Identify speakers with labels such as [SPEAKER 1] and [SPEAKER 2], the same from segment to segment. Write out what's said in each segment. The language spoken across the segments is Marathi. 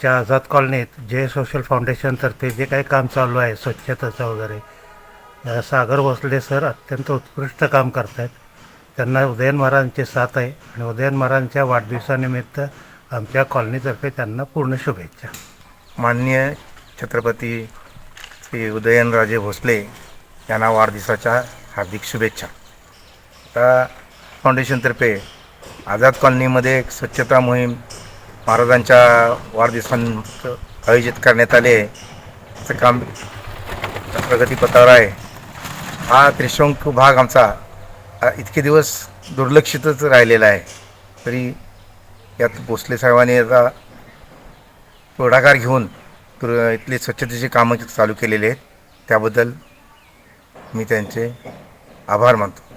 [SPEAKER 1] आमच्या आझाद कॉलनीत जे सोशल फाउंडेशनतर्फे जे काही काम चालू आहे स्वच्छतेचं वगैरे सागर वसले सर अत्यंत उत्कृष्ट काम करत आहेत त्यांना उदयन महाराजांची साथ आहे आणि उदयन महाराजांच्या वाढदिवसानिमित्त आमच्या कॉलनीतर्फे त्यांना पूर्ण शुभेच्छा.
[SPEAKER 2] माननीय छत्रपती श्री उदयनराजे भोसले यांना वाढदिवसाच्या हार्दिक शुभेच्छा. आता फाउंडेशनतर्फे आझाद कॉलनीमध्ये एक स्वच्छता मोहीम महाराजांच्या वाढदिवसांत आयोजित करण्यात आले. त्याचं काम प्रगतीपथावर आहे. हा त्रिशंक भाग आमचा इतके दिवस दुर्लक्षितच राहिलेला आहे. तरी यात भोसले साहेबांनी आता पुढाकार घेऊन प्र- इथले स्वच्छतेचे कामं चालू केलेले आहेत. त्याबद्दल मी त्यांचे आभार मानतो.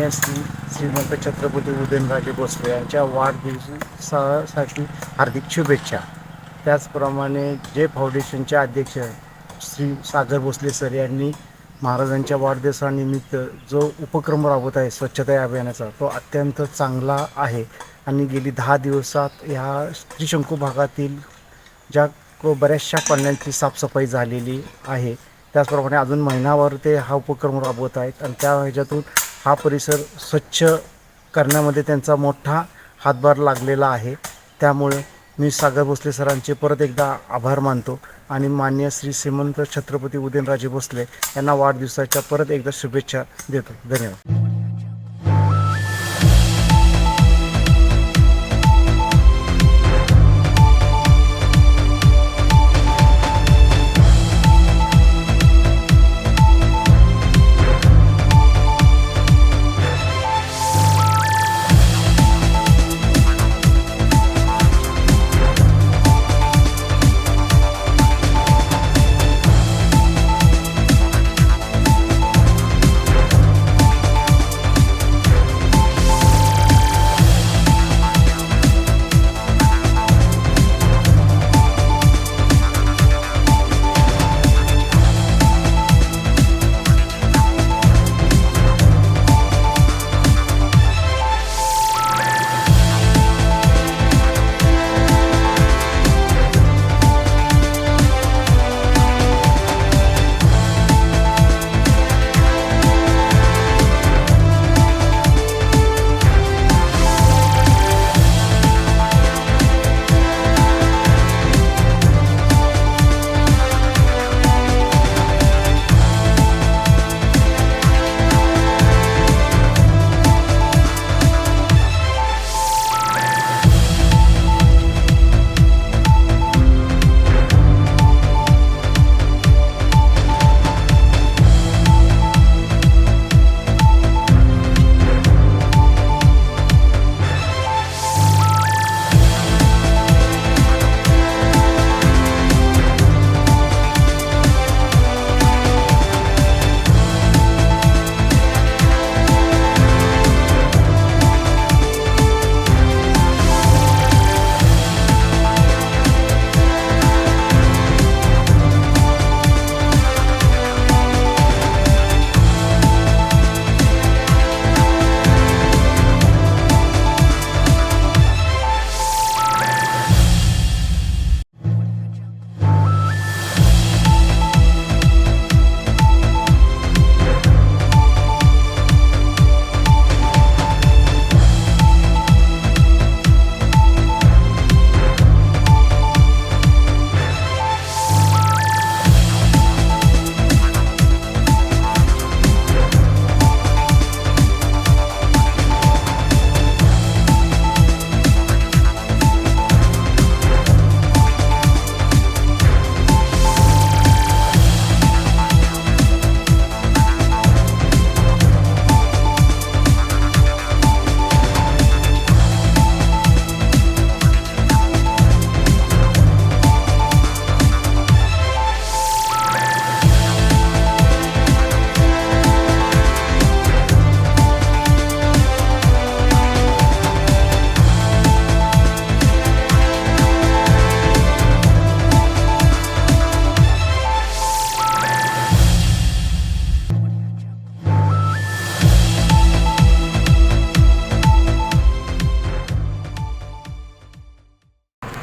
[SPEAKER 3] मान्य श्री श्रीमंत छत्रपती उदयनराजे भोसले यांच्या वाढदिवसासाठी हार्दिक शुभेच्छा. त्याचप्रमाणे जे फाउंडेशनचे अध्यक्ष श्री सागर भोसले सर यांनी महाराजांच्या वाढदिवसानिमित्त जो उपक्रम राबवत आहे स्वच्छता या अभियानाचा तो अत्यंत चांगला आहे. आणि गेली दहा दिवसात ह्या त्रिशंकू भागातील ज्या बऱ्याचशा कॉलन्यांची साफसफाई झालेली आहे. त्याचप्रमाणे अजून महिनाभर ते हा उपक्रम राबवत आहेत. आणि त्या ह्याच्यातून हा परिसर स्वच्छ करण्यामध्ये त्यांचा मोठा हातभार लागलेला आहे. त्यामुळे मी सागर भोसले सरांचे परत एकदा आभार मानतो आणि मान्य श्री श्रीमंत छत्रपती उदयनराजे भोसले यांना वाढदिवसाच्या परत एकदा शुभेच्छा देतो. धन्यवाद.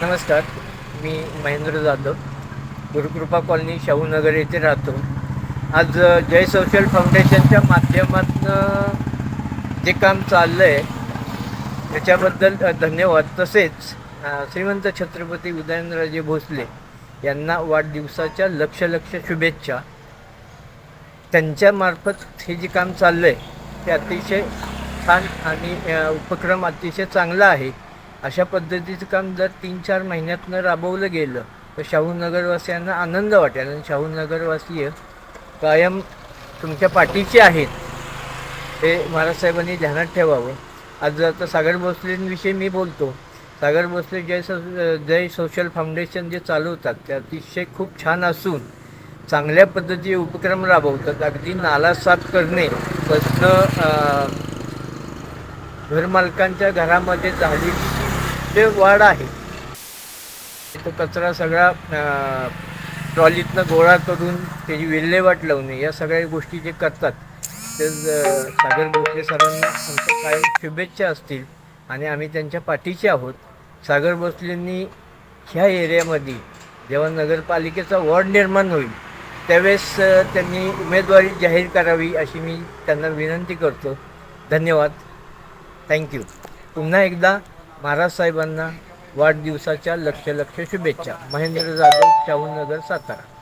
[SPEAKER 4] नमस्कार मी महेंद्र जाधव गुरुकृपा कॉलनी शाहूनगर येथे राहतो. आज जय सोशल फाउंडेशनच्या माध्यमातून जे काम चाललं आहे त्याच्याबद्दल धन्यवाद. तसेच श्रीमंत छत्रपती उदयनराजे भोसले यांना वाढदिवसाच्या लक्ष लक्ष शुभेच्छा. त्यांच्यामार्फत हे जे काम चाललं आहे ते अतिशय छान आणि उपक्रम अतिशय चांगला आहे. अशा पद्धतीचं काम जर तीन चार महिन्यातनं राबवलं गेलं तर शाहूनगरवासियांना आनंद वाटेल. आणि शाहूनगरवासीय कायम तुमच्या पाठीचे आहेत. हे महाराजसाहेबांनी ध्यानात ठेवावं. आज आता सागर भोसलेंविषयी मी बोलतो. सागर भोसले जय सो जय सोशल फाउंडेशन जे चालवतात ते अतिशय खूप छान असून चांगल्या पद्धतीचे उपक्रम राबवतात. अगदी नाला साफ करणे प्रश्न घरमालकांच्या घरामध्ये झाली ते वाढ आहे. तो कचरा सगळा ट्रॉलीतनं गोळा करून त्याची विल्हेवाट लावणे या सगळ्या गोष्टी जे करतात ते सागर भोसले सरांना आमच्या कायम शुभेच्छा असतील आणि आम्ही त्यांच्या पाठीचे आहोत. सागर भोसलेंनी ह्या एरियामध्ये जेव्हा नगरपालिकेचा वॉर्ड निर्माण होईल त्यावेळेस त्यांनी उमेदवारी जाहीर करावी अशी मी त्यांना विनंती करतो. धन्यवाद. थँक्यू. पुन्हा एकदा महाराज साहेबांना वाढदिवसाच्या लक्ष लक्ष शुभेच्छा. महेंद्र जाधव शाहूनगर सातारा.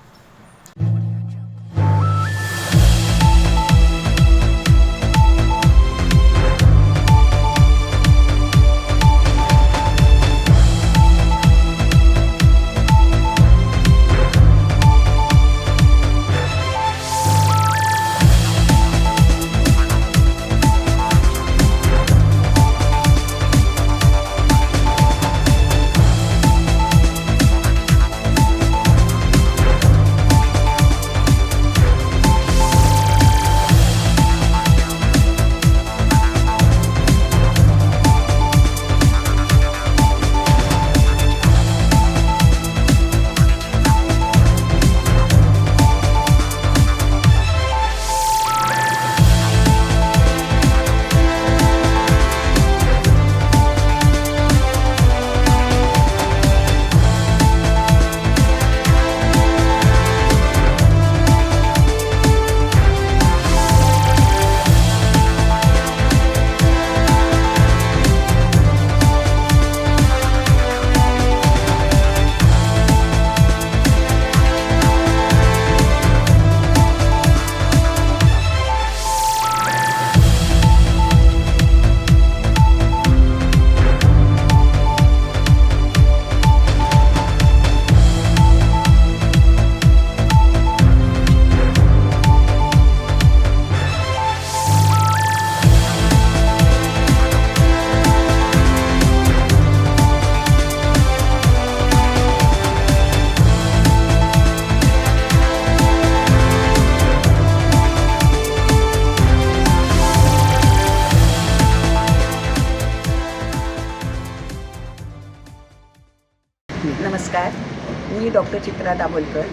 [SPEAKER 5] नमस्कार मी डॉक्टर चित्रा दाभोलकर.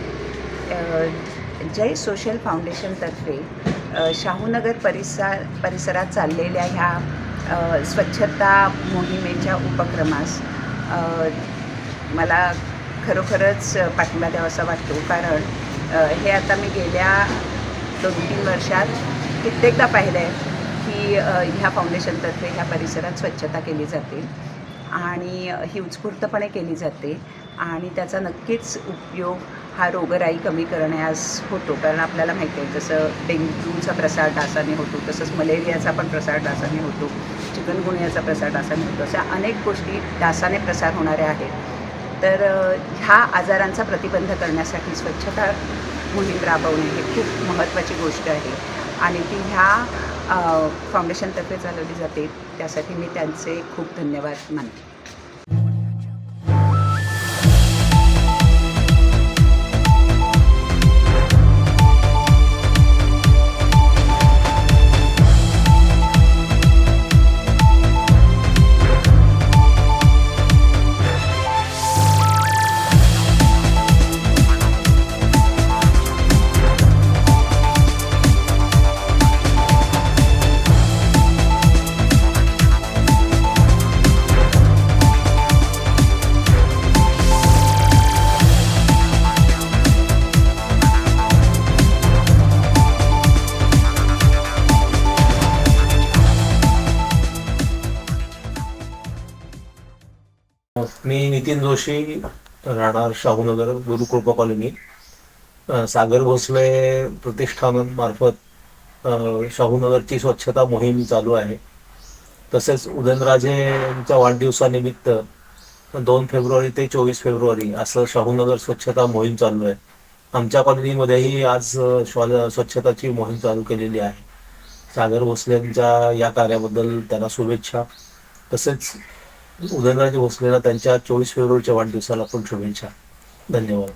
[SPEAKER 5] जय सोशल फाउंडेशनतर्फे शाहूनगर परिसर परिसरात चाललेल्या ह्या स्वच्छता मोहिमेच्या उपक्रमास मला खरोखरच पाठिंबा द्यावासा वाटतो. कारण हे आता मी गेल्या दोन तीन वर्षात कित्येकदा पाहिलं आहे की ह्या फाउंडेशनतर्फे ह्या परिसरात स्वच्छता केली जाते. आणि ही उत्स्फूर्तपणे केली जाते. आणि त्याचा नक्कीच उपयोग हा रोगराई कमी करण्यास होतो. कारण आपल्याला माहिती आहे जसं डेंग्यूचा प्रसार डासाने होतो तसंच मलेरियाचा पण प्रसार डासाने होतो चिकनगुनियाचा प्रसार डासाने होतो अशा अनेक गोष्टी डासाने प्रसार होणाऱ्या आहेत. तर ह्या आजारांचा प्रतिबंध करण्यासाठी स्वच्छता मोहीम राबवणे ही खूप महत्त्वाची गोष्ट आहे. आणि ती ह्या फाउंडेशनतर्फे चालवली जाते. त्यासाठी मी त्यांचे खूप धन्यवाद मानते.
[SPEAKER 6] मी नितीन जोशी राहणार शाहूनगर गुरुकृपा कॉलनी. सागर भोसले प्रतिष्ठानामार्फत शाहूनगरची स्वच्छता मोहीम चालू आहे. तसेच उदयनराजेंच्या वाढदिवसानिमित्त दोन फेब्रुवारी ते चोवीस फेब्रुवारी असं शाहूनगर स्वच्छता मोहीम चालू आहे. आमच्या कॉलनीमध्येही आज श्वा- स्वच्छताची मोहीम चालू केलेली आहे. सागर भोसलेंच्या या कार्याबद्दल त्यांना शुभेच्छा. तसेच उदयनराजे भोसलेला त्यांच्या चोवीस फेब्रुवारीच्या वाढदिवसाला पण शुभेच्छा. धन्यवाद.